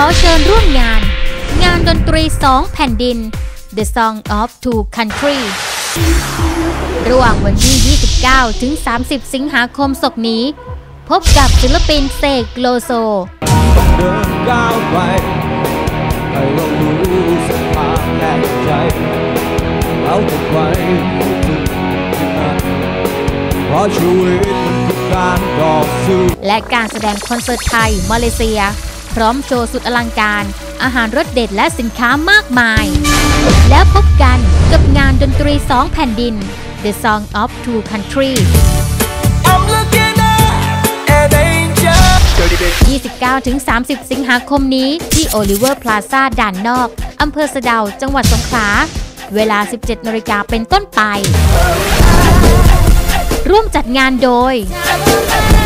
อเชิญร่วมงาน งานดนตรี2แผ่นดิน The Song of Two Country ระหว่างวันที่ 29 ถึง 30 สิงหาคมศกนี้ พบกับศิลปินเสกโลโซต้องเดินก้าวไปให้เรารู้สักทางแห่งใจเราจะไปถึงที่นั้นเพราะชีวิตมันคือการต่อสู้และการแสดงคอนเสิร์ตไทยมาเลเซีย พร้อมโชว์สุดอลังการ อาหารรสเด็ดและสินค้ามากมาย แล้วพบกันกับงานดนตรี2แผ่นดิน The Song of Two Country I'm looking at an angel 29-30 สิงหาคมนี้ที่ Oliver Plaza ด่านนอก อำเภอสะเดา จังหวัดสงขลา เวลา 17นาฬิกาเป็นต้นไป ร่วมจัดงานโดย I'm